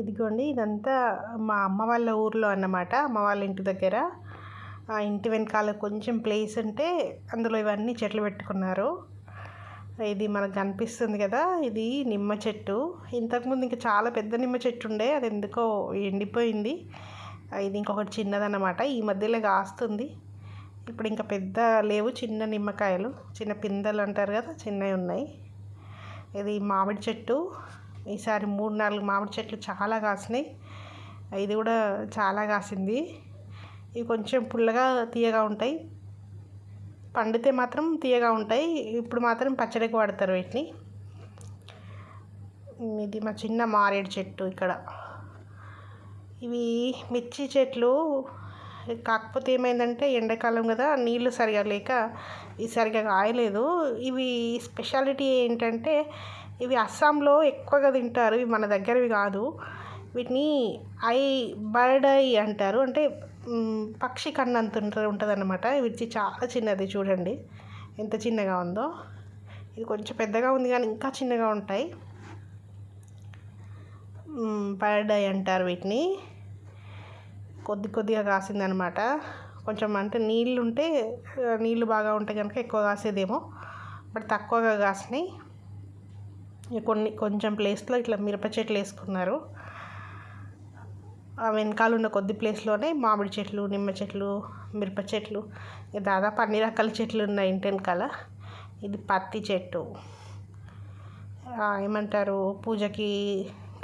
ఇదిగోండి ఇదంతా మా అమ్మ వాళ్ళ ఊర్లో అన్నమాట. అమ్మ వాళ్ళ ఇంటి దగ్గర ఆ ఇంటి వెనకాల కొంచెం ప్లేస్ ఉంటే అందులో ఇవన్నీ చెట్లు పెట్టుకున్నారు. ఇది మనకు కనిపిస్తుంది కదా ఇది నిమ్మ చెట్టు. ఇంతకుముందు ఇంకా చాలా పెద్ద నిమ్మ చెట్టు ఉండే అది ఎందుకో ఎండిపోయింది. ఇది ఇంకొకటి చిన్నదన్నమాట ఈ మధ్యలో కాస్తుంది. ఇప్పుడు ఇంకా పెద్ద లేవు చిన్న నిమ్మకాయలు చిన్న పిందెలు అంటారు కదా చిన్నవి ఉన్నాయి. ఇది మామిడి చెట్టు. ఈసారి మూడు నాలుగు మామిడి చెట్లు చాలా కాసినాయి. ఇది కూడా చాలా కాసింది. ఇవి కొంచెం పుల్లగా తీయగా ఉంటాయి. పండితే మాత్రం తీయగా ఉంటాయి. ఇప్పుడు మాత్రం పచ్చడికి వాడతారు వీటిని. ఇది మా చిన్న మారేడు చెట్టు ఇక్కడ. ఇవి మిర్చి చెట్లు. కాకపోతే ఏమైందంటే ఎండాకాలం కదా నీళ్ళు సరిగా లేక ఇది సరిగా కాయలేదు. ఇవి స్పెషాలిటీ ఏంటంటే ఇవి అస్సాంలో ఎక్కువగా తింటారు. ఇవి మన దగ్గరవి కాదు. వీటిని ఐ బర్డ్ ఐ అంటారు. అంటే పక్షి కన్నంత ఉంటుంది ఉంటుంది అనమాట వీటి చాలా చిన్నది చూడండి. ఎంత చిన్నగా ఉందో. ఇది కొంచెం పెద్దగా ఉంది కానీ ఇంకా చిన్నగా ఉంటాయి. బర్డ్ ఐ అంటారు వీటిని. కొద్ది కొద్దిగా కాసిందనమాట కొంచెం అంటే నీళ్ళు ఉంటే నీళ్ళు బాగా ఉంటే కనుక ఎక్కువ కాసేదేమో. బట్ తక్కువగా కాసినాయి. కొన్ని కొంచెం ప్లేస్లో ఇట్లా మిరప చెట్లు వేసుకున్నారు. ఆ వెనకాల ఉన్న కొద్ది ప్లేస్లోనే మామిడి చెట్లు నిమ్మ చెట్లు మిరప చెట్లు దాదాపు అన్ని రకాల చెట్లు ఉన్నాయి ఇంటి వెనకాల. ఇది పత్తి చెట్టు. ఏమంటారు పూజకి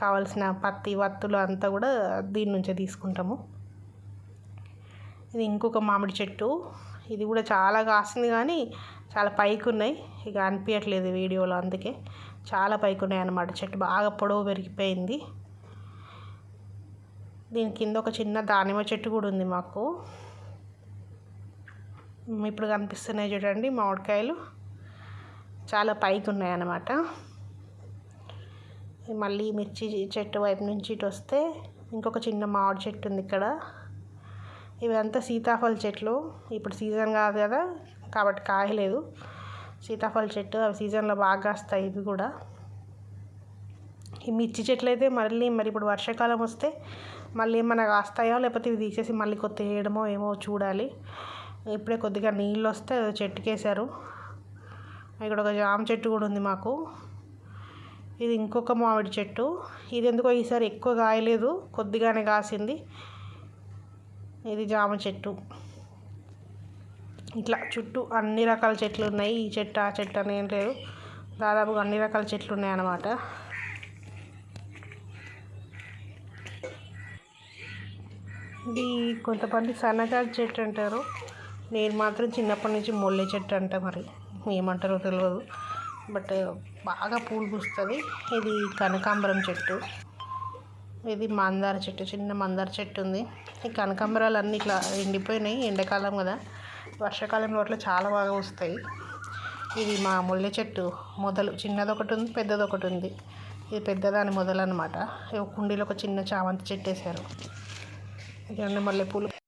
కావలసిన పత్తి వత్తులు అంతా కూడా దీని నుంచే తీసుకుంటాము. ఇది ఇంకొక మామిడి చెట్టు. ఇది కూడా చాలా కాసింది కానీ చాలా పైకి ఉన్నాయి. ఇక అనిపించట్లేదు వీడియోలో అందుకే. చాలా పైకి ఉన్నాయి అన్నమాట చెట్టు బాగా పొడవు పెరిగిపోయింది. దీని కింద ఒక చిన్న దానిమ్మ చెట్టు కూడా ఉంది మాకు. ఇప్పుడు కనిపిస్తున్నాయి చూడండి మామిడికాయలు. చాలా పైకి ఉన్నాయి అన్నమాట మళ్ళీ మిర్చి చెట్టు వైపు నుంచి ఇటు వస్తే ఇంకొక చిన్న మామిడి చెట్టు ఉంది ఇక్కడ. ఇవంతా సీతాఫల చెట్లు. ఇప్పుడు సీజన్ కాదు కదా కాబట్టి కాయలేదు. సీతాఫల చెట్టు అవి సీజన్లో బాగా కాస్తాయి ఇవి కూడా. ఈ మిర్చి చెట్లు అయితే మళ్ళీ మరి ఇప్పుడు వర్షాకాలం వస్తే మళ్ళీ ఏమైనా కాస్తాయో లేకపోతే ఇవి తీసేసి మళ్ళీ కొత్త వేయడమో ఏమో చూడాలి. ఇప్పుడే కొద్దిగా నీళ్ళు వస్తే చెట్టుకేసారు ఇక్కడ ఒక జామ చెట్టు కూడా ఉంది మాకు. ఇది ఇంకొక మామిడి చెట్టు. ఇది ఎందుకో ఈసారి ఎక్కువ కాయలేదు కొద్దిగానే కాసింది. ఇది జామ చెట్టు. ఇట్లా చుట్టూ అన్ని రకాల చెట్లు ఉన్నాయి. ఈ చెట్టు ఆ చెట్టు అని ఏం లేదు. దాదాపుగా అన్ని రకాల చెట్లు ఉన్నాయి అన్నమాట. ఇది కొంతమంది సన్నజాజి చెట్టు అంటారు. నేను మాత్రం చిన్నప్పటి నుంచి మొల్లె చెట్టు అంట మరి. ఏమంటారో తెలియదు బట్ బాగా పూలు పూస్తుంది. ఇది కనకాంబరం చెట్టు. ఇది మందార చెట్టు. చిన్న మందార చెట్టు ఉంది. ఈ కనకాంబరాలు అన్నీ ఇట్లా ఎండిపోయినాయి. ఎండాకాలం కదా. వర్షాకాలంలో అట్లా చాలా బాగా వస్తాయి. ఇది మా ముళ్ళ చెట్టు మొదలు. చిన్నది ఒకటి ఉంది పెద్దది ఒకటి ఉంది. ఇది పెద్దదాని మొదలు అనమాట కుండీలో ఒక చిన్న చామంతి చెట్టు వేసారు ఇదండి మల్లెపూలు